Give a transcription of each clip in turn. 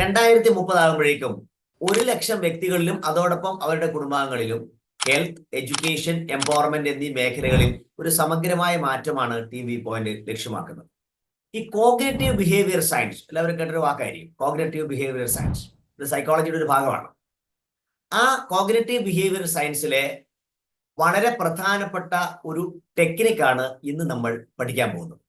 രണ്ടായിരത്തി മുപ്പതാകുമ്പോഴേക്കും ഒരു ലക്ഷം വ്യക്തികളിലും അതോടൊപ്പം അവരുടെ കുടുംബാംഗങ്ങളിലും ഹെൽത്ത് എഡ്യൂക്കേഷൻ എംപവർമെന്റ് എന്നീ മേഖലകളിൽ ഒരു സമഗ്രമായ മാറ്റമാണ് ടി വി പോയിന്റ് ലക്ഷ്യമാക്കുന്നത്. ഈ കോഗ്നേറ്റീവ് ബിഹേവിയർ സയൻസ് എല്ലാവരും കേട്ടൊരു വാക്കായിരിക്കും കോഗ്നേറ്റീവ് ബിഹേവിയർ സയൻസ് ഇത് സൈക്കോളജിയുടെ ഒരു ഭാഗമാണ്. ആ കോഗ്നേറ്റീവ് ബിഹേവിയർ സയൻസിലെ വളരെ പ്രധാനപ്പെട്ട ഒരു ടെക്നിക്കാണ് ഇന്ന് നമ്മൾ പഠിക്കാൻ പോകുന്നത്.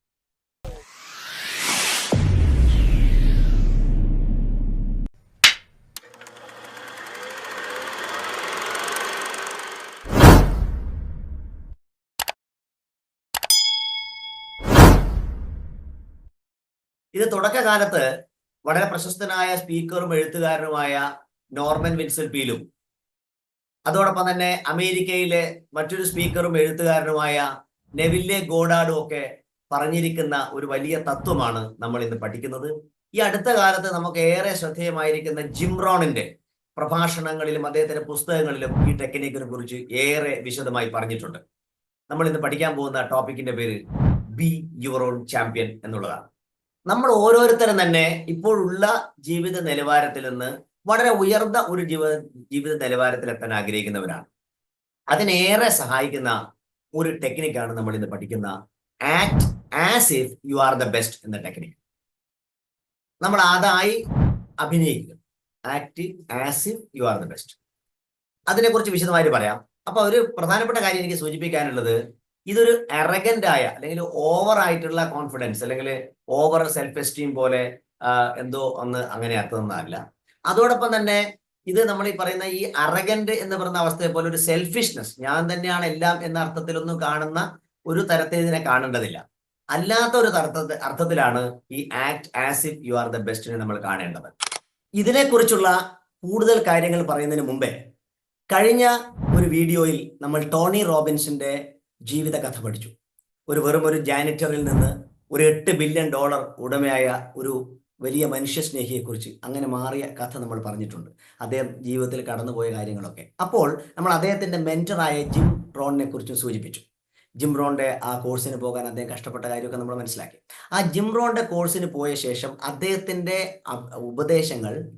ഇത് തുടക്കകാലത്ത് വളരെ പ്രശസ്തനായ സ്പീക്കറും എഴുത്തുകാരനുമായ നോർമൻ വിൻസൽ പീലും അതോടൊപ്പം തന്നെ അമേരിക്കയിലെ മറ്റൊരു സ്പീക്കറും എഴുത്തുകാരനുമായ നെവില്ലെ ഗോഡാഡും ഒക്കെ പറഞ്ഞിരിക്കുന്ന ഒരു വലിയ തത്വമാണ് നമ്മൾ ഇന്ന് പഠിക്കുന്നത്. ഈ അടുത്ത കാലത്ത് നമുക്ക് ഏറെ ശ്രദ്ധേയമായിരിക്കുന്ന ജിംറോണിന്റെ പ്രഭാഷണങ്ങളിലും അദ്ദേഹത്തിന്റെ പുസ്തകങ്ങളിലും ഈ ടെക്നിക്കിനെ കുറിച്ച് ഏറെ വിശദമായി പറഞ്ഞിട്ടുണ്ട്. നമ്മൾ ഇന്ന് പഠിക്കാൻ പോകുന്ന ടോപ്പിക്കിന്റെ പേര് ബി യുവർ ഓൺ ചാമ്പ്യൻ എന്നുള്ളതാണ്. നമ്മൾ ഓരോരുത്തരും തന്നെ ഇപ്പോഴുള്ള ജീവിത നിലവാരത്തിൽ നിന്ന് വളരെ ഉയർന്ന ഒരു ജീവിത ജീവിത നിലവാരത്തിൽ എത്താൻ ആഗ്രഹിക്കുന്നവരാണ്. അതിനേറെ സഹായിക്കുന്ന ഒരു ടെക്നിക്കാണ് നമ്മൾ ഇന്ന് പഠിക്കുന്ന act as if you are the best എന്ന ടെക്നിക്ക് നമ്മൾ അതായി അഭിനയിക്കുക. Act as if you are the best അതിനെക്കുറിച്ച് വിശദമായിട്ട് പറയാം. അപ്പൊ ഒരു പ്രധാനപ്പെട്ട കാര്യം എനിക്ക് സൂചിപ്പിക്കാനുള്ളത് ഇതൊരു അറഗന്റ് ആയ അല്ലെങ്കിൽ ഓവർ ആയിട്ടുള്ള കോൺഫിഡൻസ് അല്ലെങ്കിൽ ഓവർ സെൽഫ് എസ്റ്റീം പോലെ എന്തോ ഒന്ന് അങ്ങനെ അർത്ഥമൊന്നല്ല അതോടൊപ്പം തന്നെ ഇത് നമ്മൾ ഈ പറയുന്ന ഈ അറഗന്റ് എന്ന് പറയുന്ന അവസ്ഥയെ പോലെ ഒരു സെൽഫിഷ്നെസ് ഞാൻ തന്നെയാണ് എല്ലാം എന്ന അർത്ഥത്തിലൊന്നും കാണുന്ന ഒരു തരത്തിൽ ഇതിനെ കാണേണ്ടതില്ല. അല്ലാത്ത ഒരു തരത്ത അർത്ഥത്തിലാണ് ഈ act as if you are the ബെസ്റ്റിനെ നമ്മൾ കാണേണ്ടത്. ഇതിനെക്കുറിച്ചുള്ള കൂടുതൽ കാര്യങ്ങൾ പറയുന്നതിന് മുമ്പേ കഴിഞ്ഞ ഒരു വീഡിയോയിൽ നമ്മൾ ടോണി റോബിൻസിന്റെ ജീവിത കഥ പഠിച്ചു. ഒരു വെറും ഒരു ജാനിറ്ററിൽ നിന്ന് ഒരു എട്ട് ബില്യൺ ഡോളർ ഉടമയായ ഒരു വലിയ മനുഷ്യ സ്നേഹിയെക്കുറിച്ച് അങ്ങനെ മാറിയ കഥ നമ്മൾ പറഞ്ഞിട്ടുണ്ട്. അദ്ദേഹം ജീവിതത്തിൽ കടന്നുപോയ കാര്യങ്ങളൊക്കെ. അപ്പോൾ നമ്മൾ അദ്ദേഹത്തിന്റെ മെന്ററായ ജിം റോണിനെ കുറിച്ചും സൂചിപ്പിച്ചു. ജിം റോണിന്റെ ആ കോഴ്സിന് പോകാൻ അദ്ദേഹം കഷ്ടപ്പെട്ട കാര്യമൊക്കെ നമ്മൾ മനസ്സിലാക്കി. ആ ജിം റോണിന്റെ കോഴ്സിന് പോയ ശേഷം അദ്ദേഹത്തിന്റെ ഉപദേശങ്ങൾ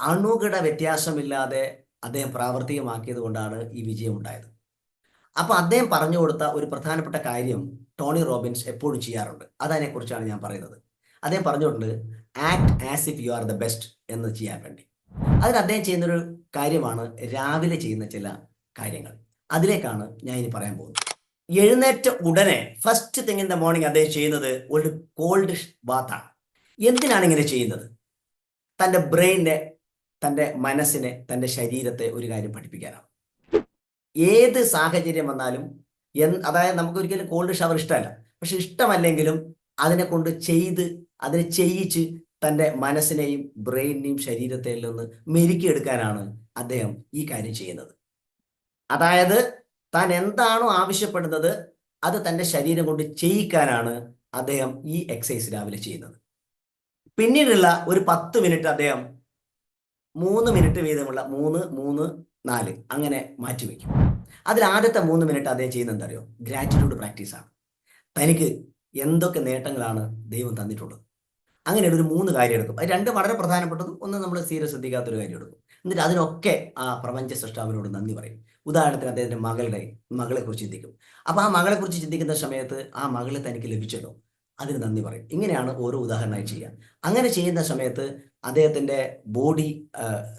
അണുകിട വ്യത്യാസമില്ലാതെ അദ്ദേഹം പ്രാവർത്തികമാക്കിയത് കൊണ്ടാണ് ഈ വിജയം ഉണ്ടായത്. അപ്പൊ അദ്ദേഹം പറഞ്ഞു കൊടുത്ത ഒരു പ്രധാനപ്പെട്ട കാര്യം ടോണി റോബിൻസ് എപ്പോഴും ചെയ്യാറുണ്ട്. അതിനെക്കുറിച്ചാണ് ഞാൻ പറയുന്നത്. അദ്ദേഹം പറഞ്ഞുകൊണ്ട് act as if you are the best എന്ന് ചെയ്യാൻ വേണ്ടി. അതിന് അദ്ദേഹം ചെയ്യുന്നൊരു കാര്യമാണ് രാവിലെ ചെയ്യുന്ന ചില കാര്യങ്ങൾ. അതിലേക്കാണ് ഞാൻ ഇനി പറയാൻ പോകുന്നത്. എഴുന്നേറ്റ ഉടനെ first thing in the morning അദ്ദേഹം ചെയ്യുന്നത് ഒരു കോൾഡ് ബാത്താണ് എന്തിനാണ് ഇങ്ങനെ ചെയ്യുന്നത്? തന്റെ ബ്രെയിനെ തന്റെ മനസ്സിനെ തന്റെ ശരീരത്തെ ഒരു കാര്യം പഠിപ്പിക്കാനാണ്. ഏത് സാഹചര്യം വന്നാലും അതായത് നമുക്ക് ഒരിക്കലും കോൾഡ് ഷവർ ഇഷ്ടമല്ല. പക്ഷെ ഇഷ്ടമല്ലെങ്കിലും അതിനെ കൊണ്ട് ചെയ്ത് അതിനെ ചെയ്യിച്ച് തന്റെ മനസ്സിനെയും ബ്രെയിനിനെയും ശരീരത്തെയും ഒന്ന് മെരുക്കിയെടുക്കാനാണ് അദ്ദേഹം ഈ കാര്യം ചെയ്യുന്നത്. അതായത് താൻ എന്താണോ ആവശ്യപ്പെടുന്നത് അത് തന്റെ ശരീരം കൊണ്ട് ചെയ്യിക്കാനാണ് അദ്ദേഹം ഈ എക്സസൈസ് രാവിലെ ചെയ്യുന്നത്. പിന്നീടുള്ള ഒരു പത്ത് മിനിറ്റ് അദ്ദേഹം മൂന്ന് മിനിറ്റ് വീതമുള്ള മൂന്ന് മൂന്ന് നാല്. അങ്ങനെ മാറ്റിവെക്കും അതിൽ ആദ്യത്തെ മൂന്ന് മിനിറ്റ് അദ്ദേഹം ചെയ്യുന്നത് എന്താ അറിയോ? ഗ്രാറ്റിറ്റ്യൂഡ് പ്രാക്ടീസാണ് തനിക്ക് എന്തൊക്കെ നേട്ടങ്ങളാണ് ദൈവം തന്നിട്ടുള്ളത്? അങ്ങനെ ഒരു മൂന്ന് കാര്യം എടുക്കും. അത് രണ്ട് വളരെ പ്രധാനപ്പെട്ടതും ഒന്ന് നമ്മൾ സീരിയസ് ശ്രദ്ധിക്കാത്തൊരു കാര്യം എടുക്കും. എന്നിട്ട് അതിനൊക്കെ ആ പ്രപഞ്ച സൃഷ്ടാവിനോട് നന്ദി പറയും. ഉദാഹരണത്തിന് അദ്ദേഹത്തിന്റെ മകളുടെ മകളെ കുറിച്ച് ചിന്തിക്കും. അപ്പൊ ആ മകളെ കുറിച്ച് ചിന്തിക്കുന്ന സമയത്ത് ആ മകളെ തനിക്ക് ലഭിച്ചല്ലോ. അതിന് നന്ദി പറയും. ഇങ്ങനെയാണ് ഓരോ ഉദാഹരണമായി ചെയ്യുക അങ്ങനെ ചെയ്യുന്ന സമയത്ത് അദ്ദേഹത്തിന്റെ ബോഡി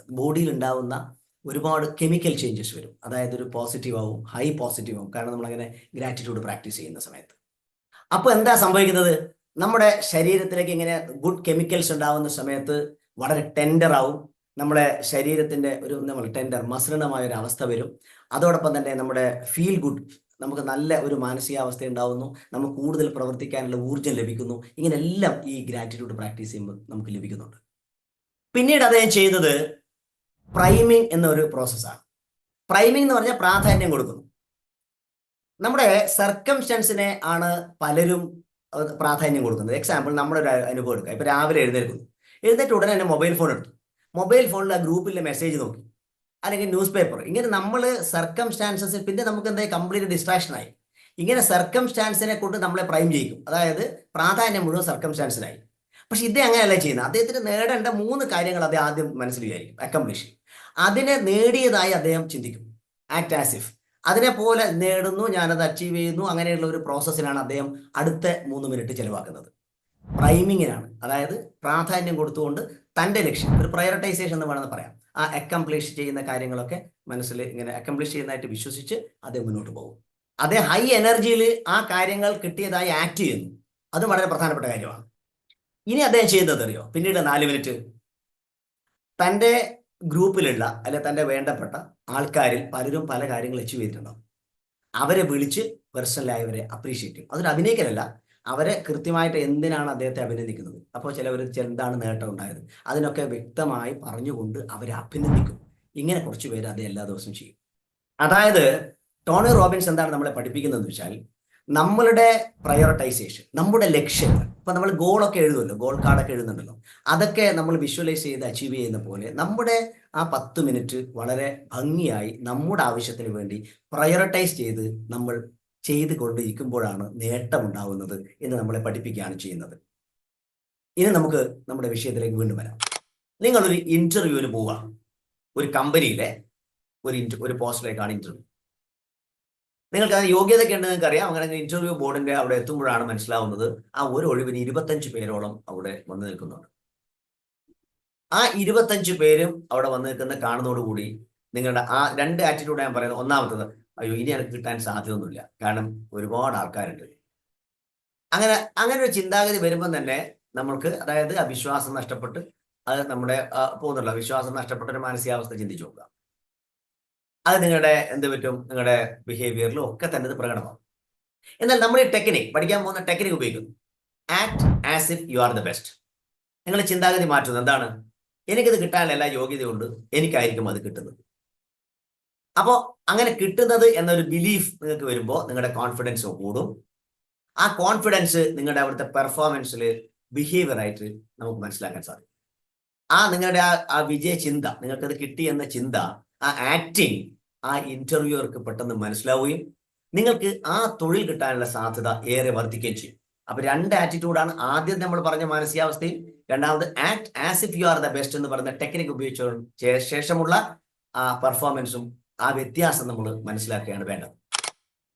ബോഡിയിൽ ഉണ്ടാവുന്ന ഒരുപാട് കെമിക്കൽ ചേഞ്ചസ് വരും. അതായത് ഒരു പോസിറ്റീവ് ആവും ഹൈ പോസിറ്റീവ് ആവും. കാരണം നമ്മളങ്ങനെ ഗ്രാറ്റിറ്റ്യൂഡ് പ്രാക്ടീസ് ചെയ്യുന്ന സമയത്ത്. അപ്പോൾ എന്താ സംഭവിക്കുന്നത്? നമ്മുടെ ശരീരത്തിലേക്ക് ഇങ്ങനെ ഗുഡ് കെമിക്കൽസ് ഉണ്ടാവുന്ന സമയത്ത് വളരെ ടെൻഡർ ആവും. നമ്മുടെ ശരീരത്തിന്റെ ഒരു നമ്മൾ ടെൻഡർ മസൃണമായ ഒരു അവസ്ഥ വരും. അതോടൊപ്പം തന്നെ നമ്മുടെ ഫീൽ ഗുഡ് നമുക്ക് നല്ല ഒരു മാനസികാവസ്ഥ ഉണ്ടാവുന്നു. നമുക്ക് കൂടുതൽ പ്രവർത്തിക്കാനുള്ള ഊർജം ലഭിക്കുന്നു. ഇങ്ങനെല്ലാം ഈ ഗ്രാറ്റിറ്റ്യൂഡ് പ്രാക്ടീസ് ചെയ്യുമ്പോൾ നമുക്ക് ലഭിക്കുന്നുണ്ട്. പിന്നീട് അദ്ദേഹം ചെയ്യുന്നത് പ്രൈമിംഗ് എന്നൊരു പ്രോസസ്സാണ് പ്രൈമിംഗ് എന്ന് പറഞ്ഞാൽ പ്രാധാന്യം കൊടുക്കുന്നു. നമ്മുടെ സർക്കംസ്റ്റൻസിനെ ആണ് പലരും പ്രാധാന്യം കൊടുക്കുന്നത്. എക്സാമ്പിൾ നമ്മുടെ ഒരു അനുഭവം എടുക്കുക ഇപ്പൊ രാവിലെ എഴുന്നേൽക്കുന്നു. എഴുന്നേറ്റ് ഉടനെ തന്നെ മൊബൈൽ ഫോൺ എടുത്തു. മൊബൈൽ ഫോണിൽ ആ ഗ്രൂപ്പിലെ മെസ്സേജ് നോക്കി. അല്ലെങ്കിൽ ന്യൂസ് പേപ്പർ ഇങ്ങനെ നമ്മൾ സർക്കംസ്റ്റാൻസസ് പിന്നെ നമുക്ക് എന്താ കംപ്ലീറ്റ് ഡിസ്ട്രാക്ഷൻ ആയി. ഇങ്ങനെ സർക്കംസ്റ്റാൻസിനെ കൊണ്ട് നമ്മളെ പ്രൈം ചെയ്യിക്കും. അതായത് പ്രാധാന്യം മുഴുവൻ സർക്കംസ്റ്റാൻസിനായി പക്ഷെ ഇതേ അങ്ങനെയല്ല ചെയ്യുന്നത്. അദ്ദേഹത്തിന് നേടേണ്ട മൂന്ന് കാര്യങ്ങൾ അദ്ദേഹം ആദ്യം മനസ്സിൽ വിചാരിക്കും. അക്കംപ്ലിഷ് അതിനെ നേടിയതായി അദ്ദേഹം ചിന്തിക്കും. ആക്ട് ആസിഫ് അതിനെ പോലെ നേടുന്നു ഞാനത് അച്ചീവ് ചെയ്യുന്നു അങ്ങനെയുള്ള ഒരു പ്രോസസ്സിനാണ് അദ്ദേഹം അടുത്ത മൂന്ന് മിനിറ്റ് ചെലവാക്കുന്നത്. പ്രൈമിങ്ങിനാണ് അതായത് പ്രാധാന്യം കൊടുത്തുകൊണ്ട് തന്റെ ലക്ഷ്യം ഒരു പ്രയോറിറ്റൈസേഷൻ എന്ന് വേണമെന്ന് പറയാം. ആ അക്കംപ്ലിഷ് ചെയ്യുന്ന കാര്യങ്ങളൊക്കെ മനസ്സിൽ ഇങ്ങനെ അക്കംപ്ലിഷ് ചെയ്യുന്നതായിട്ട് വിശ്വസിച്ച് അദ്ദേഹം മുന്നോട്ട് പോകും. അതേ ഹൈ എനർജിയിൽ ആ കാര്യങ്ങൾ കിട്ടിയതായി ആക്ട് ചെയ്യുന്നു. അതും വളരെ പ്രധാനപ്പെട്ട കാര്യമാണ്. ഇനി അദ്ദേഹം ചെയ്യുന്നത് അറിയോ? പിന്നീട് നാല് മിനിറ്റ് തന്റെ ഗ്രൂപ്പിലുള്ള അല്ലെ തന്റെ വേണ്ടപ്പെട്ട ആൾക്കാരിൽ പലരും പല കാര്യങ്ങൾ അച്ചീവ് ചെയ്തിട്ടുണ്ടാവും. അവരെ വിളിച്ച് പേഴ്സണലായി അവരെ അപ്രീഷിയേറ്റ് ചെയ്യും. അതൊരു അഭിനയിക്കലല്ല. അവരെ കൃത്യമായിട്ട് എന്തിനാണ് അദ്ദേഹത്തെ അഭിനന്ദിക്കുന്നത്? അപ്പോൾ ചിലവർ എന്താണ് നേട്ടം ഉണ്ടായത്? അതിനൊക്കെ വ്യക്തമായി പറഞ്ഞുകൊണ്ട് അവരെ അഭിനന്ദിക്കും. ഇങ്ങനെ കുറച്ച് പേര് അത് എല്ലാ ദിവസവും ചെയ്യും. അതായത് ടോണി റോബിൻസ് എന്താണ് നമ്മളെ പഠിപ്പിക്കുന്നതെന്ന് വെച്ചാൽ നമ്മളുടെ പ്രയോറിറ്റൈസേഷൻ നമ്മുടെ ലക്ഷ്യങ്ങൾ ഇപ്പൊ നമ്മൾ ഗോളൊക്കെ എഴുതുമല്ലോ ഗോൾ കാർഡൊക്കെ എഴുതുന്നുണ്ടല്ലോ. അതൊക്കെ നമ്മൾ വിഷ്വലൈസ് ചെയ്ത് അച്ചീവ് ചെയ്യുന്ന പോലെ നമ്മുടെ ആ പത്ത് മിനിറ്റ് വളരെ ഭംഗിയായി നമ്മുടെ ആവശ്യത്തിന് വേണ്ടി പ്രയോറിറ്റൈസ് ചെയ്ത് നമ്മൾ ചെയ്ത് കൊണ്ടിരിക്കുമ്പോഴാണ് നേട്ടമുണ്ടാവുന്നത് എന്ന് നമ്മളെ പഠിപ്പിക്കുകയാണ് ചെയ്യുന്നത്. ഇനി നമുക്ക് നമ്മുടെ വിഷയത്തിലേക്ക് വീണ്ടും വരാം. നിങ്ങളൊരു ഇന്റർവ്യൂവിന് പോവുക. ഒരു കമ്പനിയിലെ ഒരു ഒരു പോസ്റ്റിലേക്കാണ് ഇന്റർവ്യൂ നിങ്ങൾക്ക് അത് യോഗ്യതയൊക്കെ ഉണ്ട് നിങ്ങൾക്ക് അറിയാം. അങ്ങനെ ഇന്റർവ്യൂ ബോർഡിന്റെ അവിടെ എത്തുമ്പോഴാണ് മനസ്സിലാവുന്നത് ആ ഒരു ഒഴിവിന് ഇരുപത്തഞ്ച് പേരോളം അവിടെ വന്നു നിൽക്കുന്നുണ്ട്. ആ ഇരുപത്തഞ്ച് പേരും അവിടെ വന്നു നിൽക്കുന്ന കാണുന്നതോടുകൂടി നിങ്ങളുടെ ആ രണ്ട് ആറ്റിറ്റ്യൂഡ് ഞാൻ പറയുന്നത് ഒന്നാമത്തത് അയ്യോ ഇനി എനിക്ക് കിട്ടാൻ സാധ്യതയൊന്നുമില്ല. കാരണം ഒരുപാട് ആൾക്കാരുണ്ട്. അങ്ങനെ അങ്ങനെ ഒരു ചിന്താഗതി വരുമ്പം തന്നെ നമ്മൾക്ക് അതായത് ആ വിശ്വാസം നഷ്ടപ്പെട്ട് അത് നമ്മുടെ പോകുന്നുള്ള വിശ്വാസം നഷ്ടപ്പെട്ട ഒരു മാനസികാവസ്ഥ ചിന്തിച്ചു നോക്കുക. അത് നിങ്ങളുടെ എന്ത് പറ്റും? നിങ്ങളുടെ ബിഹേവിയറിലും ഒക്കെ തന്നെ ഇത് പ്രകടമാവും എന്നാൽ നമ്മൾ ഈ ടെക്നിക് പഠിക്കാൻ പോകുന്ന ടെക്നിക് ഉപയോഗിക്കുന്നു. Act as if you are the best നിങ്ങളുടെ ചിന്താഗതി മാറ്റുന്നത് എന്താണ്? എനിക്കത് കിട്ടാനുള്ള എല്ലാ യോഗ്യതയുണ്ട്. എനിക്കായിരിക്കും അത് കിട്ടുന്നത്. അപ്പോൾ അങ്ങനെ കിട്ടുന്നത് എന്നൊരു ബിലീഫ് നിങ്ങൾക്ക് വരുമ്പോൾ നിങ്ങളുടെ കോൺഫിഡൻസ് കൂടും. ആ കോൺഫിഡൻസ് നിങ്ങളുടെ അവിടുത്തെ പെർഫോമൻസിൽ ബിഹേവിയർ ആയിട്ട് നമുക്ക് മനസ്സിലാക്കാൻ സാധിക്കും. ആ നിങ്ങളുടെ ആ ആ വിജയ ചിന്ത നിങ്ങൾക്കത് കിട്ടി എന്ന ചിന്ത ആ ആക്ടിങ് ആ ഇന്റർവ്യൂവർക്ക് പെട്ടെന്ന് മനസ്സിലാവുകയും നിങ്ങൾക്ക് ആ തൊഴിൽ കിട്ടാനുള്ള സാധ്യത ഏറെ വർദ്ധിക്കുകയും ചെയ്യും. അപ്പൊ രണ്ട് ആറ്റിറ്റ്യൂഡാണ് ആദ്യം നമ്മൾ പറഞ്ഞ മാനസികാവസ്ഥയും രണ്ടാമത് act as if you are the best എന്ന് പറയുന്ന ടെക്നിക് ഉപയോഗിച്ച ശേഷമുള്ള ആ പെർഫോമൻസും ആ വ്യത്യാസം നമ്മൾ മനസ്സിലാക്കുകയാണ് വേണ്ടത്.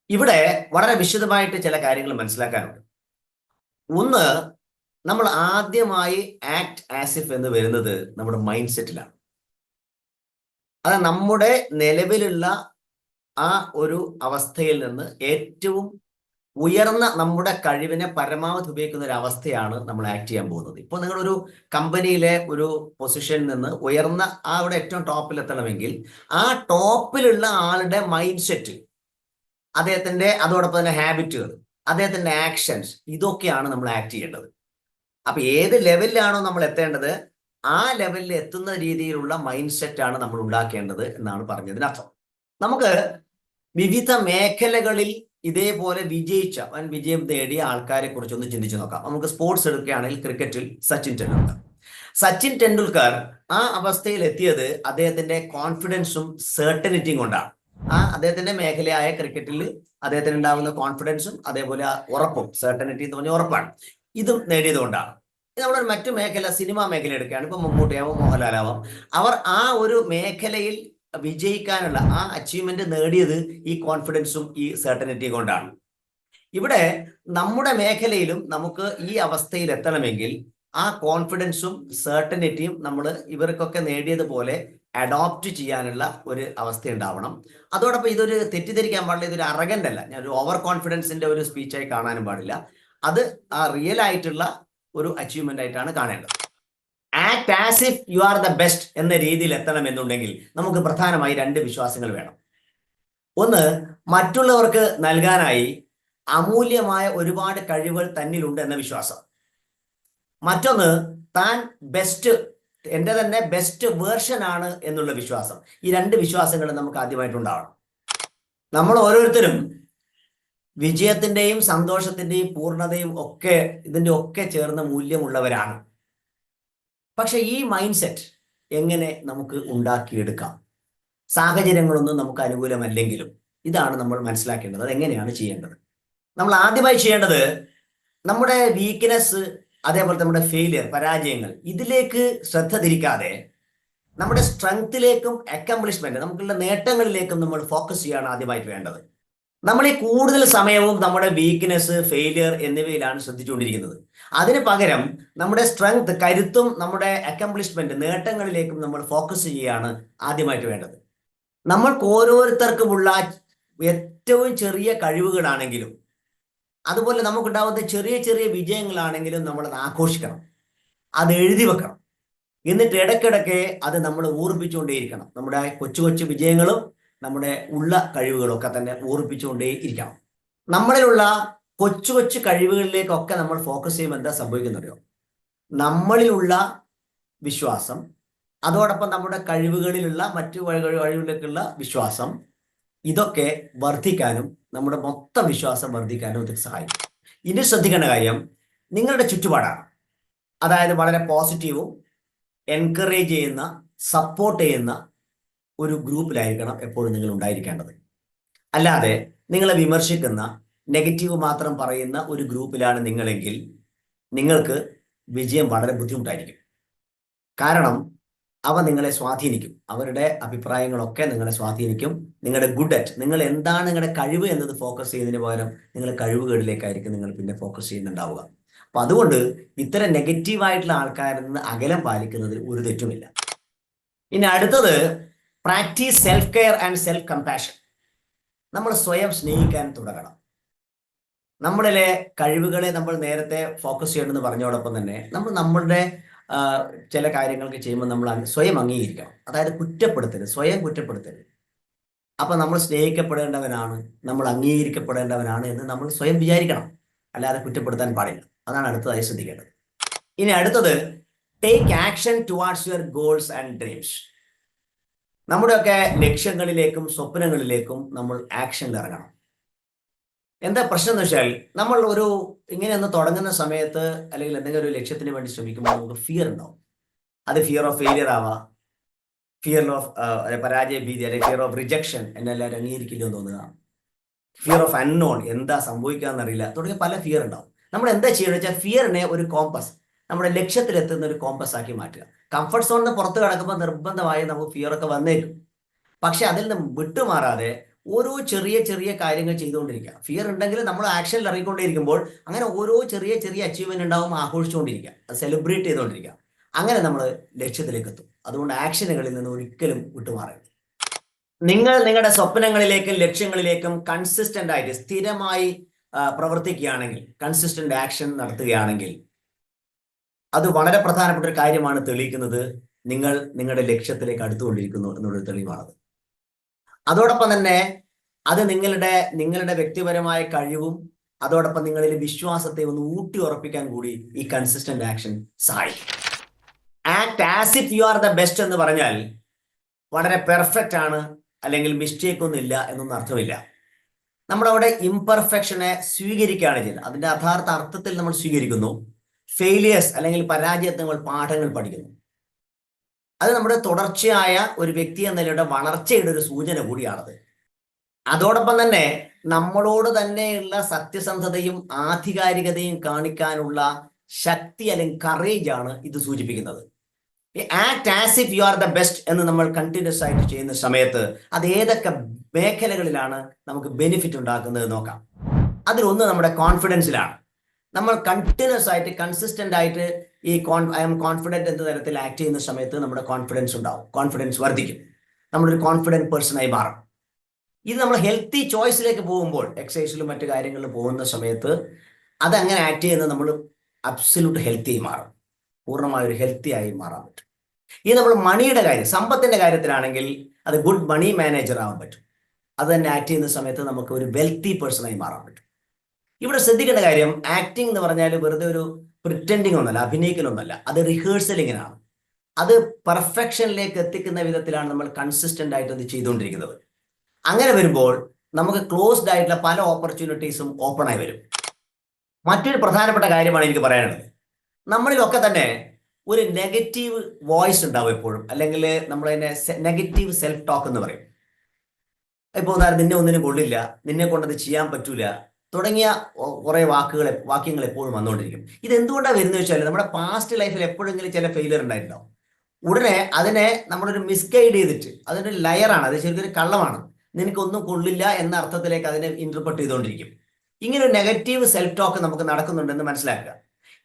ഇവിടെ വളരെ വിശദമായിട്ട് ചില കാര്യങ്ങൾ മനസ്സിലാക്കാനുണ്ട്. ഒന്ന് നമ്മൾ ആദ്യമായി ആക്ട് ആസ് ഇഫ് എന്ന് വരുന്നത് നമ്മുടെ മൈൻഡ് സെറ്റിലാണ് അത് നമ്മുടെ നിലവിലുള്ള ആ ഒരു അവസ്ഥയിൽ നിന്ന് ഏറ്റവും ഉയർന്ന നമ്മുടെ കഴിവിനെ പരമാവധി ഉപയോഗിക്കുന്ന ഒരു അവസ്ഥയാണ് നമ്മൾ ആക്ട് ചെയ്യാൻ പോകുന്നത്. ഇപ്പോൾ നിങ്ങളൊരു കമ്പനിയിലെ ഒരു പൊസിഷനിൽ നിന്ന് ഉയർന്ന ആ അവിടെ ഏറ്റവും ടോപ്പിൽ എത്തണമെങ്കിൽ ആ ടോപ്പിലുള്ള ആളുടെ മൈൻഡ് സെറ്റ് അദ്ദേഹത്തിന്റെ അതോടൊപ്പം തന്നെ ഹാബിറ്റുകൾ അദ്ദേഹത്തിന്റെ ആക്ഷൻസ് ഇതൊക്കെയാണ് നമ്മൾ ആക്ട് ചെയ്യേണ്ടത്. അപ്പൊ ഏത് ലെവലിലാണോ നമ്മൾ എത്തേണ്ടത്? ആ ലെവലിൽ എത്തുന്ന രീതിയിലുള്ള മൈൻഡ് സെറ്റ് ആണ് നമ്മൾ ഉണ്ടാക്കേണ്ടത് എന്നാണ് പറഞ്ഞതിനർത്ഥം. നമുക്ക് വിവിധ മേഖലകളിൽ ഇതേപോലെ വിജയിച്ച വിജയം നേടിയ ആൾക്കാരെ കുറിച്ച് ഒന്ന് ചിന്തിച്ചു നോക്കാം. നമുക്ക് സ്പോർട്സ് എടുക്കുകയാണെങ്കിൽ ക്രിക്കറ്റിൽ സച്ചിൻ ടെണ്ടുൽക്കർ. സച്ചിൻ ടെണ്ടുൽക്കർ ആ അവസ്ഥയിൽ എത്തിയത് അദ്ദേഹത്തിന്റെ കോൺഫിഡൻസും സെർട്ടനിറ്റിയും കൊണ്ടാണ്. ആ അദ്ദേഹത്തിന്റെ മേഖലയായ ക്രിക്കറ്റിൽ അദ്ദേഹത്തിന് ഉണ്ടാകുന്ന കോൺഫിഡൻസും അതേപോലെ ഉറപ്പും സെർട്ടനിറ്റി എന്ന് പറഞ്ഞ ഉറപ്പാണ്. ഇതും നേടിയത് കൊണ്ടാണ് നമ്മുടെ മറ്റു മേഖല സിനിമാ മേഖല എടുക്കുകയാണ്. ഇപ്പൊ മമ്മൂട്ടിയാവും മോഹൻലാലാവാം. അവർ ആ ഒരു മേഖലയിൽ വിജയിക്കാനുള്ള ആ അച്ചീവ്മെന്റ് നേടിയത് ഈ കോൺഫിഡൻസും ഈ സെർട്ടനിറ്റിയും കൊണ്ടാണ്. ഇവിടെ നമ്മുടെ മേഖലയിലും നമുക്ക് ഈ അവസ്ഥയിൽ എത്തണമെങ്കിൽ ആ കോൺഫിഡൻസും സെർട്ടനിറ്റിയും നമ്മൾ ഇവർക്കൊക്കെ നേടിയതുപോലെ അഡോപ്റ്റ് ചെയ്യാനുള്ള ഒരു അവസ്ഥ ഉണ്ടാവണം. അതോടൊപ്പം ഇതൊരു തെറ്റിദ്ധരിക്കാൻ പാടില്ല ഇതൊരു അറഗന്റ് അല്ല. ഞാൻ ഒരു ഓവർ കോൺഫിഡൻസിന്റെ ഒരു സ്പീച്ചായി കാണാനും പാടില്ല. അത് ആ റിയൽ ആയിട്ടുള്ള ഒരു അച്ചീവ്മെന്റ് ആയിട്ടാണ് കാണേണ്ടത്. Act as if you are the best എന്ന രീതിയിൽ എത്തണം എന്നുണ്ടെങ്കിൽ നമുക്ക് പ്രധാനമായി രണ്ട് വിശ്വാസങ്ങൾ വേണം. ഒന്ന് മറ്റുള്ളവർക്ക് നൽകാനായി അമൂല്യമായ ഒരുപാട് കഴിവുകൾ തന്നിലുണ്ട് എന്ന വിശ്വാസം. മറ്റൊന്ന് താൻ ബെസ്റ്റ് എന്റെ തന്നെ ബെസ്റ്റ് വേർഷൻ ആണ് എന്നുള്ള വിശ്വാസം. ഈ രണ്ട് വിശ്വാസങ്ങൾ നമുക്ക് ആദ്യമായിട്ടുണ്ടാവണം നമ്മൾ ഓരോരുത്തരും വിജയത്തിന്റെയും സന്തോഷത്തിന്റെയും പൂർണതയും ഒക്കെ ഇതിന്റെ ഒക്കെ ചേർന്ന മൂല്യമുള്ളവരാണ്. പക്ഷെ ഈ മൈൻഡ് സെറ്റ് എങ്ങനെ നമുക്ക് ഉണ്ടാക്കിയെടുക്കാം? സാഹചര്യങ്ങളൊന്നും നമുക്ക് അനുകൂലമല്ലെങ്കിലും ഇതാണ് നമ്മൾ മനസ്സിലാക്കേണ്ടത്. അത് എങ്ങനെയാണ് ചെയ്യേണ്ടത്? നമ്മൾ ആദ്യമായി ചെയ്യേണ്ടത് നമ്മുടെ വീക്ക്നെസ് അതേപോലെ നമ്മുടെ ഫെയിലിയർ പരാജയങ്ങൾ ഇതിലേക്ക് ശ്രദ്ധ തിരിക്കാതെ നമ്മുടെ സ്ട്രെങ്ത്തിലേക്കും അക്കംപ്ലിഷ്മെന്റ് നമുക്കുള്ള നേട്ടങ്ങളിലേക്കും നമ്മൾ ഫോക്കസ് ചെയ്യാണ് ആദ്യമായിട്ട് വേണ്ടത്. നമ്മൾ ഈ കൂടുതൽ സമയവും നമ്മുടെ വീക്ക്നെസ് ഫെയിലിയർ എന്നിവയിലാണ് ശ്രദ്ധിച്ചുകൊണ്ടിരിക്കുന്നത്. അതിന് പകരം നമ്മുടെ സ്ട്രെങ്ത് കരുത്തും നമ്മുടെ അക്കംപ്ലിഷ്മെന്റ് നേട്ടങ്ങളിലേക്കും നമ്മൾ ഫോക്കസ് ചെയ്യുകയാണ് ആദ്യമായിട്ട് വേണ്ടത്. നമ്മൾക്ക് ഓരോരുത്തർക്കുമുള്ള ഏറ്റവും ചെറിയ കഴിവുകളാണെങ്കിലും അതുപോലെ നമുക്കുണ്ടാവുന്ന ചെറിയ ചെറിയ വിജയങ്ങളാണെങ്കിലും നമ്മളത് ആഘോഷിക്കണം. അത് എഴുതി വെക്കണം. എന്നിട്ട് ഇടയ്ക്കിടയ്ക്ക് അത് നമ്മൾ ഊർപ്പിച്ചുകൊണ്ടേയിരിക്കണം നമ്മുടെ കൊച്ചു കൊച്ചു വിജയങ്ങളും നമ്മുടെ ഉള്ള കഴിവുകളൊക്കെ തന്നെ ഓർപ്പിച്ചുകൊണ്ടേ ഇരിക്കണം നമ്മളിലുള്ള കൊച്ചു കൊച്ചു കഴിവുകളിലേക്കൊക്കെ നമ്മൾ ഫോക്കസ് ചെയ്യുമ്പോൾ എന്താ സംഭവിക്കുന്നറിയോ? നമ്മളിലുള്ള വിശ്വാസം അതോടൊപ്പം നമ്മുടെ കഴിവുകളിലുള്ള മറ്റു കഴിവുകളിലേക്കുള്ള വിശ്വാസം ഇതൊക്കെ വർദ്ധിക്കാനും നമ്മുടെ മൊത്തം വിശ്വാസം വർദ്ധിക്കാനും ഇത് സഹായിക്കും. ഇനി ശ്രദ്ധിക്കേണ്ട കാര്യം നിങ്ങളുടെ ചുറ്റുപാടാണ്. അതായത് വളരെ പോസിറ്റീവും എൻകറേജ് ചെയ്യുന്ന സപ്പോർട്ട് ചെയ്യുന്ന ഒരു ഗ്രൂപ്പിലായിരിക്കണം എപ്പോഴും നിങ്ങൾ ഉണ്ടായിരിക്കേണ്ടത്. അല്ലാതെ നിങ്ങളെ വിമർശിക്കുന്ന നെഗറ്റീവ് മാത്രം പറയുന്ന ഒരു ഗ്രൂപ്പിലാണ് നിങ്ങളെങ്കിൽ നിങ്ങൾക്ക് വിജയം വളരെ ബുദ്ധിമുട്ടായിരിക്കും. കാരണം അവ നിങ്ങളെ സ്വാധീനിക്കും. അവരുടെ അഭിപ്രായങ്ങളൊക്കെ നിങ്ങളെ സ്വാധീനിക്കും. നിങ്ങളുടെ ഗുഡ് അറ്റ് നിങ്ങൾ എന്താണ് നിങ്ങളുടെ കഴിവ് എന്നത് ഫോക്കസ് ചെയ്യുന്നതിന് പകരം നിങ്ങൾ കഴിവുകളിലേക്കായിരിക്കും നിങ്ങൾ പിന്നെ ഫോക്കസ് ചെയ്യുന്നുണ്ടാവുക. അപ്പൊ അതുകൊണ്ട് ഇത്തരം നെഗറ്റീവായിട്ടുള്ള ആൾക്കാരിൽ നിന്ന് അകലം പാലിക്കുന്നതിൽ ഒരു തെറ്റുമില്ല. ഇനി അടുത്തത് practice self care and self compassion നമ്മൾ സ്വയം സ്നേഹിക്കാൻ തുടങ്ങണം. നമ്മളിലെ കഴിവുകളെ നമ്മൾ നേരത്തെ ഫോക്കസ് ചെയ്യണമെന്ന് പറഞ്ഞോടൊപ്പം തന്നെ നമ്മൾ നമ്മളുടെ ചില കാര്യങ്ങൾക്ക് ചെയ്യുമ്പോൾ നമ്മൾ സ്വയം അംഗീകരിക്കണം. അതായത് കുറ്റപ്പെടുത്തരുത് സ്വയം കുറ്റപ്പെടുത്തരുത്. അപ്പൊ നമ്മൾ സ്നേഹിക്കപ്പെടേണ്ടവനാണ് നമ്മൾ അംഗീകരിക്കപ്പെടേണ്ടവനാണ് എന്ന് നമ്മൾ സ്വയം വിചാരിക്കണം. അല്ലാതെ കുറ്റപ്പെടുത്താൻ പാടില്ല. അതാണ് അടുത്തതായി ശ്രദ്ധിക്കേണ്ടത്. ഇനി അടുത്തത് take action towards your goals and dreams നമ്മുടെയൊക്കെ ലക്ഷ്യങ്ങളിലേക്കും സ്വപ്നങ്ങളിലേക്കും നമ്മൾ ആക്ഷനിൽ ഇറങ്ങണം. എന്താ പ്രശ്നം എന്ന് വെച്ചാൽ നമ്മൾ ഒരു ഇങ്ങനെ ഒന്ന് തുടങ്ങുന്ന സമയത്ത് അല്ലെങ്കിൽ എന്തെങ്കിലും ഒരു ലക്ഷ്യത്തിന് വേണ്ടി ശ്രമിക്കുമ്പോൾ നമുക്ക് ഫിയർ ഉണ്ടാവും. അത് ഫിയർ ഓഫ് ഫെയിലിയർ ആവാം. ഫിയർ ഓഫ് പരാജയ ഭീതി അല്ലെങ്കിൽ ഫിയർ ഓഫ് റിജക്ഷൻ എന്നെല്ലാവരും അംഗീകരിക്കില്ല എന്ന് തോന്നുക. ഫിയർ ഓഫ് അൺനോൺ എന്താ സംഭവിക്കാന്നറിയില്ല തുടങ്ങിയ പല ഫിയർ ഉണ്ടാവും. നമ്മൾ എന്താ ചെയ്യുന്നത് വെച്ചാൽ ഫിയറിനെ ഒരു കോമ്പസ് നമ്മുടെ ലക്ഷ്യത്തിലെത്തുന്ന ഒരു കോമ്പസ് ആക്കി മാറ്റുക. കംഫർട്ട് സോണിൽ നിന്ന് പുറത്ത് കിടക്കുമ്പോൾ നിർബന്ധമായി നമുക്ക് ഫിയർ ഒക്കെ വന്നേക്കും പക്ഷെ അതിൽ നിന്ന് വിട്ടുമാറാതെ ഓരോ ചെറിയ ചെറിയ കാര്യങ്ങൾ ചെയ്തുകൊണ്ടിരിക്കുക. ഫിയർ ഉണ്ടെങ്കിൽ നമ്മൾ ആക്ഷനിൽ ഇറങ്ങിക്കൊണ്ടിരിക്കുമ്പോൾ അങ്ങനെ ഓരോ ചെറിയ ചെറിയ അച്ചീവ്മെന്റ് ഉണ്ടാവും ആഘോഷിച്ചുകൊണ്ടിരിക്കുക. സെലിബ്രേറ്റ് ചെയ്തുകൊണ്ടിരിക്കുക. അങ്ങനെ നമ്മൾ ലക്ഷ്യത്തിലേക്ക് എത്തും. അതുകൊണ്ട് ആക്ഷനുകളിൽ നിന്ന് ഒരിക്കലും വിട്ടുമാറരുത്. നിങ്ങൾ നിങ്ങളുടെ സ്വപ്നങ്ങളിലേക്കും ലക്ഷ്യങ്ങളിലേക്കും കൺസിസ്റ്റന്റ് ആയിട്ട് സ്ഥിരമായി പ്രവർത്തിക്കുകയാണെങ്കിൽ കൺസിസ്റ്റന്റ് ആക്ഷൻ നടത്തുകയാണെങ്കിൽ അത് വളരെ പ്രധാനപ്പെട്ട ഒരു കാര്യമാണ് തെളിയിക്കുന്നത്. നിങ്ങൾ നിങ്ങളുടെ ലക്ഷ്യത്തിലേക്ക് അടുത്തുകൊണ്ടിരിക്കുന്നു എന്നുള്ളൊരു തെളിവാണത്. അതോടൊപ്പം തന്നെ അത് നിങ്ങളുടെ നിങ്ങളുടെ വ്യക്തിപരമായ കഴിവും അതോടൊപ്പം നിങ്ങളിൽ വിശ്വാസത്തെ ഒന്ന് ഊട്ടി ഉറപ്പിക്കാൻ കൂടി ഈ കൺസിസ്റ്റന്റ് ആക്ഷൻ സഹായിക്കും. Act as if you are the best എന്ന് പറഞ്ഞാൽ വളരെ പെർഫെക്റ്റ് ആണ് അല്ലെങ്കിൽ മിസ്റ്റേക്ക് ഒന്നും ഇല്ല എന്നൊന്നും അർത്ഥമില്ല. നമ്മളവിടെ ഇംപെർഫെക്ഷനെ സ്വീകരിക്കുകയാണ് ചെയ്യുന്നത്. അതിന്റെ യഥാർത്ഥ അർത്ഥത്തിൽ നമ്മൾ സ്വീകരിക്കുന്നു. ഫെയിലിയേഴ്സ് അല്ലെങ്കിൽ പരാജയത്തെ നമ്മൾ പാഠങ്ങൾ പഠിക്കുന്നു. അത് നമ്മുടെ തുടർച്ചയായ ഒരു വ്യക്തി എന്ന നിലയുടെ വളർച്ചയുടെ ഒരു സൂചന കൂടിയാണത്. അതോടൊപ്പം തന്നെ നമ്മളോട് തന്നെയുള്ള സത്യസന്ധതയും ആധികാരികതയും കാണിക്കാനുള്ള ശക്തി അല്ലെങ്കിൽ കറേജ് ആണ് ഇത് സൂചിപ്പിക്കുന്നത്. Act as if you are the best എന്ന് നമ്മൾ കണ്ടിന്യൂസ് ആയിട്ട് ചെയ്യുന്ന സമയത്ത് അത് ഏതൊക്കെ മേഖലകളിലാണ് നമുക്ക് ബെനിഫിറ്റ് ഉണ്ടാക്കുന്നത് നോക്കാം. അതിലൊന്ന് നമ്മുടെ കോൺഫിഡൻസിലാണ് നമ്മൾ കണ്ടിന്യൂസ് ആയിട്ട് കൺസിസ്റ്റന്റ് ആയിട്ട് ഈ കോൺ ഐ എം കോൺഫിഡന്റ് എന്ന തരത്തിൽ ആക്ട് ചെയ്യുന്ന സമയത്ത് നമ്മുടെ കോൺഫിഡൻസ് ഉണ്ടാവും. കോൺഫിഡൻസ് വർദ്ധിക്കും. നമ്മളൊരു കോൺഫിഡന്റ് പേഴ്സണായി മാറും. ഇത് നമ്മൾ ഹെൽത്തി ചോയ്സിലേക്ക് പോകുമ്പോൾ എക്സസൈസിലും മറ്റു കാര്യങ്ങളിലും പോകുന്ന സമയത്ത് അതങ്ങനെ ആക്ട് ചെയ്യുന്നത് നമ്മൾ അബ്സല്യൂട്ട് ഹെൽത്തി മാറും. പൂർണമായ ഒരു ഹെൽത്തി ആയി മാറാൻ പറ്റും. ഈ നമ്മൾ മണിയുടെ കാര്യം സമ്പത്തിന്റെ കാര്യത്തിലാണെങ്കിൽ അത് ഗുഡ് മണി മാനേജർ ആവാൻ പറ്റും. അത് തന്നെ ആക്ട് ചെയ്യുന്ന സമയത്ത് നമുക്ക് ഒരു വെൽത്തി പേഴ്സണായി മാറാൻ പറ്റും. ഇവിടെ ശ്രദ്ധിക്കേണ്ട കാര്യം ആക്ടിംഗ് എന്ന് പറഞ്ഞാൽ വെറുതെ ഒരു പ്രിറ്റൻഡിങ് ഒന്നല്ല അഭിനയിക്കലൊന്നല്ല അത് റിഹേഴ്സലിങ്ങിനാണ് അത് പെർഫെക്ഷനിലേക്ക് എത്തിക്കുന്ന വിധത്തിലാണ് നമ്മൾ കൺസിസ്റ്റന്റ് ആയിട്ട് അത് ചെയ്തുകൊണ്ടിരിക്കുന്നത്. അങ്ങനെ വരുമ്പോൾ നമുക്ക് ക്ലോസ്ഡ് ആയിട്ടുള്ള പല ഓപ്പർച്യൂണിറ്റീസും ഓപ്പൺ ആയി വരും. മറ്റൊരു പ്രധാനപ്പെട്ട കാര്യമാണ് എനിക്ക് പറയാനുള്ളത്. നമ്മളിലൊക്കെ തന്നെ ഒരു നെഗറ്റീവ് വോയിസ് ഉണ്ടാവും എപ്പോഴും. അല്ലെങ്കിൽ നമ്മളതിനെ നെഗറ്റീവ് സെൽഫ് ടോക്ക് എന്ന് പറയും. ഇപ്പോൾ നിന്നെ ഒന്നിനും കൊള്ളില്ല. നിന്നെ കൊണ്ടത് ചെയ്യാൻ പറ്റൂല. തുടങ്ങിയ കുറെ വാക്കുകൾ വാക്യങ്ങൾ എപ്പോഴും വന്നുകൊണ്ടിരിക്കും. ഇത് എന്തുകൊണ്ടാണ് വരുന്നത് വെച്ചാൽ നമ്മുടെ പാസ്റ്റ് ലൈഫിൽ എപ്പോഴെങ്കിലും ചില ഫെയിലിയർ ഉണ്ടായിട്ടുണ്ടാവും. ഉടനെ അതിനെ നമ്മളൊരു മിസ്ഗൈഡ് ചെയ്തിട്ട് അതിന്റെ ലയറാണ് അത് ശരിക്കും ഒരു കള്ളമാണ്. നിനക്കൊന്നും കൊള്ളില്ല എന്ന അർത്ഥത്തിലേക്ക് അതിനെ ഇന്റർപ്രറ്റ് ചെയ്തുകൊണ്ടിരിക്കും. ഇങ്ങനെ ഒരു നെഗറ്റീവ് സെൽഫ് ടോക്ക് നമുക്ക് നടക്കുന്നുണ്ടെന്ന് മനസ്സിലാക്കുക.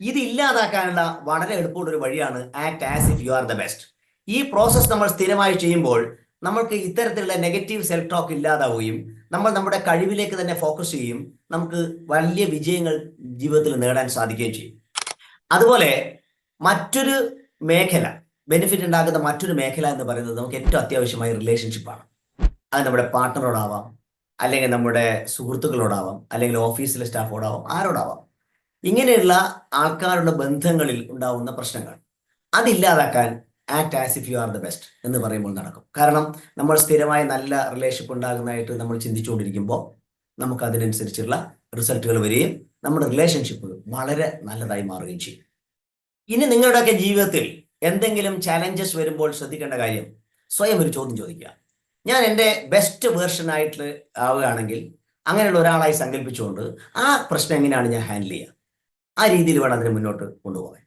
ഇത് ഇല്ലാതാക്കാനുള്ള വളരെ എളുപ്പമുള്ള ഒരു വഴിയാണ് act as if you are the best ഈ പ്രോസസ്സ് നമ്മൾ സ്ഥിരമായി ചെയ്യുമ്പോൾ നമ്മൾക്ക് ഇത്തരത്തിലുള്ള നെഗറ്റീവ് സെൽഫ് ടോക്ക് ഇല്ലാതാവുകയും നമ്മൾ നമ്മുടെ കഴിവിലേക്ക് തന്നെ ഫോക്കസ് ചെയ്യും. നമുക്ക് വലിയ വിജയങ്ങൾ ജീവിതത്തിൽ നേടാൻ സാധിക്കുകയും ചെയ്യും. അതുപോലെ മറ്റൊരു മേഖല ബെനിഫിറ്റ് ഉണ്ടാക്കുന്ന മറ്റൊരു മേഖല എന്ന് പറയുന്നത് നമുക്ക് ഏറ്റവും അത്യാവശ്യമായ റിലേഷൻഷിപ്പാണ് അത് നമ്മുടെ പാർട്ട്ണറോടാവാം അല്ലെങ്കിൽ നമ്മുടെ സുഹൃത്തുക്കളോടാവാം അല്ലെങ്കിൽ ഓഫീസിലെ സ്റ്റാഫോടാവാം ആരോടാവാം. ഇങ്ങനെയുള്ള ആൾക്കാരുടെ ബന്ധങ്ങളിൽ ഉണ്ടാവുന്ന പ്രശ്നങ്ങൾ. അതില്ലാതാക്കാൻ act as if you are the best എന്ന് പറയുമ്പോൾ നടക്കും. കാരണം നമ്മൾ സ്ഥിരമായി നല്ല റിലേഷൻഷിപ്പ് ഉണ്ടാകുന്നതായിട്ട് നമ്മൾ ചിന്തിച്ചുകൊണ്ടിരിക്കുമ്പോൾ നമുക്ക് അതിനനുസരിച്ചുള്ള റിസൾട്ടുകൾ വരികയും നമ്മുടെ റിലേഷൻഷിപ്പ് വളരെ നല്ലതായി മാറുകയും ചെയ്യും. ഇനി നിങ്ങളുടെയൊക്കെ ജീവിതത്തിൽ എന്തെങ്കിലും ചാലഞ്ചസ് വരുമ്പോൾ ശ്രദ്ധിക്കേണ്ട കാര്യം സ്വയം ഒരു ചോദ്യം ചോദിക്കുക. ഞാൻ എന്റെ ബെസ്റ്റ് വേർഷൻ ആയിട്ട് ആവുകയാണെങ്കിൽ അങ്ങനെയുള്ള ഒരാളായി സങ്കല്പിച്ചുകൊണ്ട് ആ പ്രശ്നം എങ്ങനെയാണ് ഞാൻ ഹാൻഡിൽ ചെയ്യുക? ആ രീതിയിൽ വേണം അതിനെ മുന്നോട്ട് കൊണ്ടുപോകാൻ.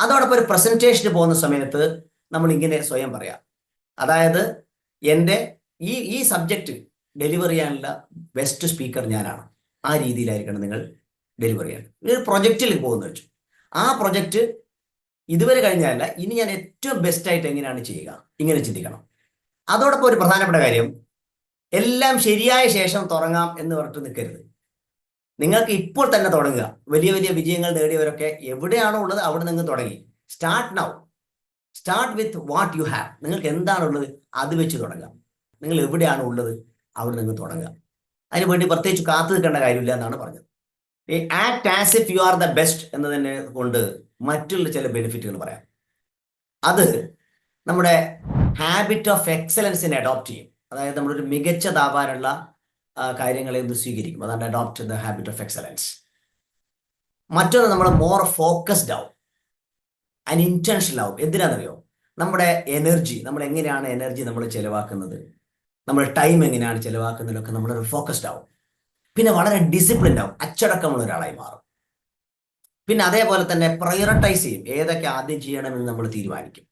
അതോടൊപ്പം ഒരു പ്രസന്റേഷന് പോകുന്ന സമയത്ത് നമ്മൾ ഇങ്ങനെ സ്വയം പറയാം. അതായത് എന്റെ ഈ ഈ സബ്ജക്റ്റ് ഡെലിവർ ചെയ്യാനുള്ള ബെസ്റ്റ് സ്പീക്കർ ഞാനാണ്. ആ രീതിയിലായിരിക്കണം നിങ്ങൾ ഡെലിവർ ചെയ്യാൻ. ഒരു പ്രൊജക്റ്റിൽ പോകുന്ന വെച്ചു. ആ പ്രൊജക്റ്റ് ഇതുവരെ കഴിഞ്ഞാലല്ല ഇനി ഞാൻ ഏറ്റവും ബെസ്റ്റായിട്ട് എങ്ങനെയാണ് ചെയ്യുക? ഇങ്ങനെ ചിന്തിക്കണം. അതോടൊപ്പം ഒരു പ്രധാനപ്പെട്ട കാര്യം എല്ലാം ശരിയായ ശേഷം തുടങ്ങാം എന്ന് പറഞ്ഞിട്ട് നിൽക്കരുത്. നിങ്ങൾക്ക് ഇപ്പോൾ തന്നെ തുടങ്ങുക. വലിയ വലിയ വിജയങ്ങൾ നേടിയവരൊക്കെ എവിടെയാണോ ഉള്ളത് അവിടെ നിങ്ങൾ തുടങ്ങി. Start now start with what you have നിങ്ങൾക്ക് എന്താണുള്ളത് അത് വെച്ച് തുടങ്ങാം. നിങ്ങൾ എവിടെയാണ് ഉള്ളത് അവിടെ നിങ്ങൾ തുടങ്ങുക അതിന് വേണ്ടി പ്രത്യേകിച്ച് കാത്തു നിൽക്കേണ്ട കാര്യമില്ല എന്നാണ് പറഞ്ഞത്. ഈ act as if you are the best എന്ന് തന്നെ കൊണ്ട് മറ്റുള്ള ചില ബെനിഫിറ്റുകൾ പറയാം. അത് നമ്മുടെ ഹാബിറ്റ് ഓഫ് എക്സലൻസിനെ അഡോപ്റ്റ് ചെയ്യും. അതായത് നമ്മളൊരു മികച്ചതാവാനുള്ള കാര്യങ്ങളെ ഒന്ന് സ്വീകരിക്കും. അതാണ് adopt the habit of excellence മറ്റൊന്ന് നമ്മൾ മോർ ഫോക്കസ്ഡ് ആവും. ആൻഡ് ഇന്റൻഷനൽ ആവും. എന്തിനാണെന്നറിയോ? നമ്മുടെ എനർജി നമ്മൾ എങ്ങനെയാണ് എനർജി നമ്മൾ ചെലവാക്കുന്നത്? നമ്മുടെ ടൈം എങ്ങനെയാണ് ചെലവാക്കുന്നതിലൊക്കെ നമ്മൾ ഫോക്കസ്ഡ് ആവും. പിന്നെ വളരെ ഡിസിപ്ലിൻഡ് ആവും. അച്ചടക്കമുള്ള ഒരാളായി മാറും. പിന്നെ അതേപോലെ തന്നെ പ്രയോറിറ്റൈസ് ചെയ്യും. ഏതൊക്കെ ആദ്യം ചെയ്യണമെന്ന് നമ്മൾ തീരുമാനിക്കും.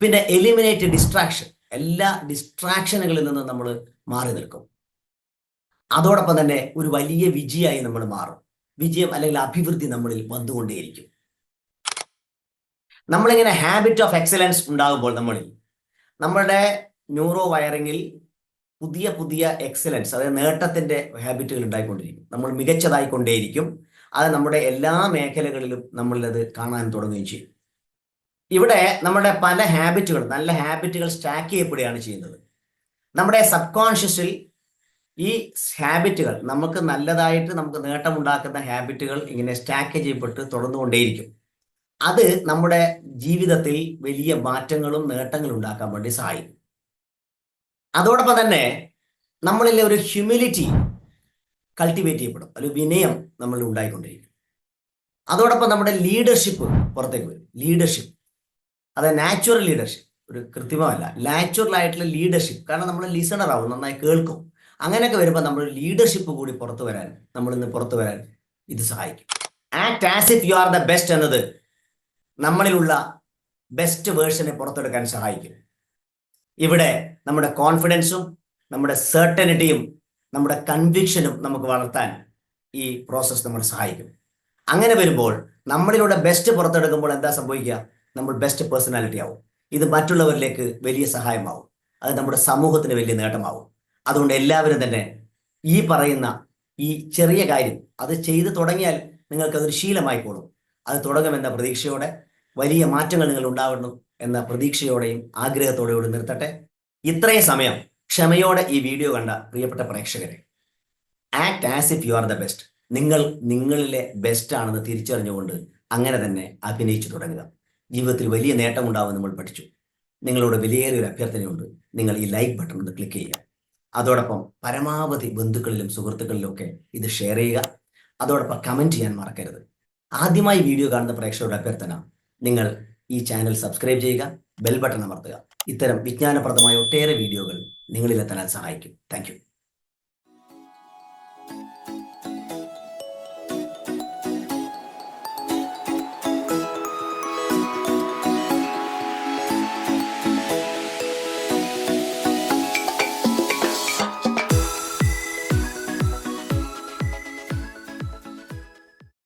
പിന്നെ എലിമിനേറ്റ് ഡിസ്ട്രാക്ഷൻ എല്ലാ ഡിസ്ട്രാക്ഷനുകളിൽ നിന്നും നമ്മൾ മാറി നിൽക്കും. അതോടൊപ്പം തന്നെ ഒരു വലിയ വിജയമായി നമ്മൾ മാറും. വിജയം അല്ലെങ്കിൽ അഭിവൃദ്ധി നമ്മളിൽ വന്നുകൊണ്ടേയിരിക്കും. നമ്മളിങ്ങനെ ഹാബിറ്റ് ഓഫ് എക്സലൻസ് ഉണ്ടാകുമ്പോൾ നമ്മളിൽ നമ്മുടെ ന്യൂറോ വയറിങ്ങിൽ പുതിയ പുതിയ എക്സലൻസ് അതായത് നേട്ടത്തിന്റെ ഹാബിറ്റുകൾ ഉണ്ടായിക്കൊണ്ടിരിക്കും. നമ്മൾ മികച്ചതായിക്കൊണ്ടേയിരിക്കും. അത് നമ്മുടെ എല്ലാ മേഖലകളിലും നമ്മളത് കാണാൻ തുടങ്ങുകയും ചെയ്യും. ഇവിടെ നമ്മുടെ പല ഹാബിറ്റുകൾ നല്ല ഹാബിറ്റുകൾ സ്റ്റാക്ക് ചെയ്യപ്പെടുകയാണ് ചെയ്യുന്നത്. നമ്മുടെ സബ് കോൺഷ്യസിൽ ഈ ഹാബിറ്റുകൾ നമുക്ക് നല്ലതായിട്ട് നമുക്ക് നേട്ടമുണ്ടാക്കുന്ന ഹാബിറ്റുകൾ ഇങ്ങനെ സ്റ്റാക്ക് ചെയ്യപ്പെട്ട് തുടർന്നുകൊണ്ടേയിരിക്കും. അത് നമ്മുടെ ജീവിതത്തിൽ വലിയ മാറ്റങ്ങളും നേട്ടങ്ങളും ഉണ്ടാക്കാൻ വേണ്ടി സഹായിക്കും. അതോടൊപ്പം തന്നെ നമ്മളിൽ ഒരു ഹ്യൂമിലിറ്റി കൾട്ടിവേറ്റ് ചെയ്യപ്പെടും ഒരു വിനയം നമ്മൾ ഉണ്ടായിക്കൊണ്ടിരിക്കും. അതോടൊപ്പം നമ്മുടെ ലീഡർഷിപ്പ് പുറത്തേക്ക് വരും. ലീഡർഷിപ്പ് അത് നാച്ചുറൽ ലീഡർഷിപ്പ് ഒരു കൃത്യമല്ല നാച്ചുറൽ ആയിട്ടുള്ള ലീഡർഷിപ്പ് കാരണം നമ്മൾ ലിസണർ ആവും നന്നായി കേൾക്കും. അങ്ങനെയൊക്കെ വരുമ്പോൾ നമ്മൾ ലീഡർഷിപ്പ് കൂടി പുറത്തു വരാൻ നമ്മളിന്ന് പുറത്തു വരാൻ ഇത് സഹായിക്കും. Act as if you are the best എന്നത് നമ്മളിലുള്ള ബെസ്റ്റ് വേർഷനെ പുറത്തെടുക്കാൻ സഹായിക്കും. ഇവിടെ നമ്മുടെ കോൺഫിഡൻസും നമ്മുടെ സെർട്ടനിറ്റിയും നമ്മുടെ കൺവിക്ഷനും നമുക്ക് വളർത്താൻ ഈ പ്രോസസ്സ് നമ്മൾ സഹായിക്കും. അങ്ങനെ വരുമ്പോൾ നമ്മളിലൂടെ ബെസ്റ്റ് പുറത്തെടുക്കുമ്പോൾ എന്താ സംഭവിക്കുക? നമ്മൾ ബെസ്റ്റ് പേഴ്സണാലിറ്റി ആവും. ഇത് മറ്റുള്ളവരിലേക്ക് വലിയ സഹായമാവും. അത് നമ്മുടെ സമൂഹത്തിന് വലിയ നേട്ടമാവും. അതുകൊണ്ട് എല്ലാവരും തന്നെ ഈ പറയുന്ന ഈ ചെറിയ കാര്യം അത് ചെയ്തു തുടങ്ങിയാൽ നിങ്ങൾക്ക് അതൊരു ശീലമായിക്കോളും. അത് തുടങ്ങുമെന്ന പ്രതീക്ഷയോടെ വലിയ മാറ്റങ്ങൾ നിങ്ങൾ ഉണ്ടാവുന്നു എന്ന പ്രതീക്ഷയോടെയും ആഗ്രഹത്തോടെയും നിർത്തട്ടെ. ഇത്രയും സമയം ക്ഷമയോടെ ഈ വീഡിയോ കണ്ട പ്രിയപ്പെട്ട പ്രേക്ഷകരെ act as if you are the best നിങ്ങൾ നിങ്ങളിലെ ബെസ്റ്റ് ആണെന്ന് തിരിച്ചറിഞ്ഞുകൊണ്ട് അങ്ങനെ തന്നെ അഭിനയിച്ചു തുടങ്ങുക. ജീവിതത്തിൽ വലിയ നേട്ടം ഉണ്ടാവും നമ്മൾ പഠിച്ചു. നിങ്ങളോട് വിലയേറിയ ഒരു അഭ്യർത്ഥനയുണ്ട്. നിങ്ങൾ ഈ ലൈക്ക് ബട്ടൺ ഒന്ന് ക്ലിക്ക് ചെയ്യുക. അതോടൊപ്പം പരമാവധി ബന്ധുക്കളിലും സുഹൃത്തുക്കളിലും ഒക്കെ ഇത് ഷെയർ ചെയ്യുക. അതോടൊപ്പം കമന്റ് ചെയ്യാൻ മറക്കരുത്. ആദ്യമായി വീഡിയോ കാണുന്ന പ്രേക്ഷകരുടെ അഭ്യർത്ഥന നിങ്ങൾ ഈ ചാനൽ സബ്സ്ക്രൈബ് ചെയ്യുക ബെൽ ബട്ടൺ അമർത്തുക. ഇത്തരം വിജ്ഞാനപ്രദമായ ഒട്ടേറെ വീഡിയോകൾ നിങ്ങളിലെത്താൻ സഹായിക്കും. താങ്ക്